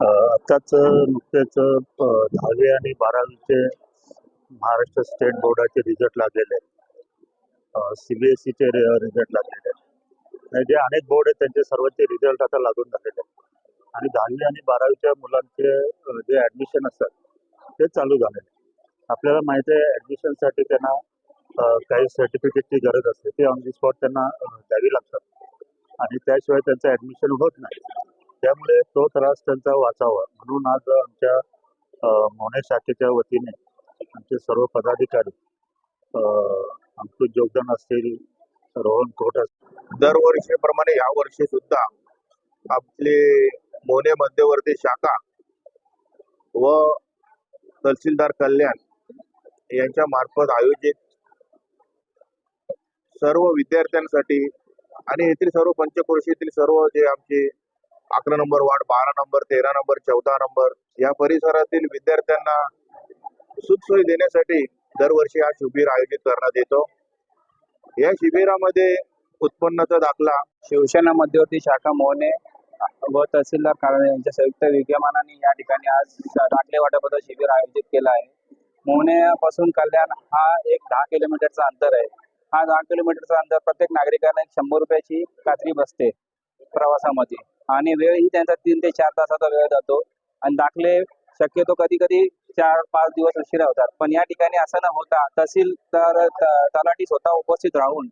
आताच नुकतेच दहावी आणि बारावीचे महाराष्ट्र स्टेट बोर्डाचे रिझल्ट लागलेले आहेत. सीबीएसईचे रिझल्ट लागलेले आहेत. आणि जे अनेक बोर्ड आहेत त्यांचे सर्वांचे रिझल्ट आता लागून झालेले आहेत. आणि दहावी आणि बारावीच्या मुलांचे जे ॲडमिशन असतात ते चालू झालेले आहेत. आपल्याला माहिती आहे ॲडमिशनसाठी त्यांना काही सर्टिफिकेटची गरज असते. ते ऑन दी स्पॉट त्यांना द्यावी लागतात. आणि त्याशिवाय त्यांचं ॲडमिशन होत नाही. त्यामुळे तो त्रास त्यांचा वाचावा. म्हणून आज आमच्या अ, मोने शाखेच्या वतीने आमचे सर्व पदाधिकारी अ, अंकुश जोगदन असतील रोहन कोट असतील दरवर्षीप्रमाणे या वर्षी सुद्धा आपले मोने मध्यवर्ती शाखा व तहसीलदार कल्याण यांच्या मार्फत आयोजित सर्व विद्यार्थ्यांसाठी आणि येथील सर्व पंचक्रोशीतील सर्व जे आमचे अकरा नंबर वार्ड बारा नंबर तेरा नंबर चौदा नंबर या परिसरातील विद्यार्थ्यांना सुखसोयी देण्यासाठी दरवर्षी हा शिबिर आयोजित करण्यात येतो. या शिबिरामध्ये उत्पन्नाचा दाखला शिवसेना मध्यवर्ती शाखा मोहने व तहसीलदार कार्यालय यांच्या संयुक्त विद्यमानाने या ठिकाणी आज दाखले वाटपाचं शिबिर आयोजित केलं आहे. मोहने पासून कल्याण हा एक दहा किलोमीटरचा अंतर आहे. हा दहा किलोमीटरचा अंतर प्रत्येक नागरिकांना एक शंभर रुपयाची कात्री बसते प्रवासामध्ये. आणि वेळ ही त्यांचा तीन ते चार तासाचा वेळ जातो. आणि दाखले शक्यतो कधी कधी चार पाच दिवस उशिरा होतात. पण या ठिकाणी असं न होता तहसीलदार तर तलाठी स्वतः उपस्थित राहून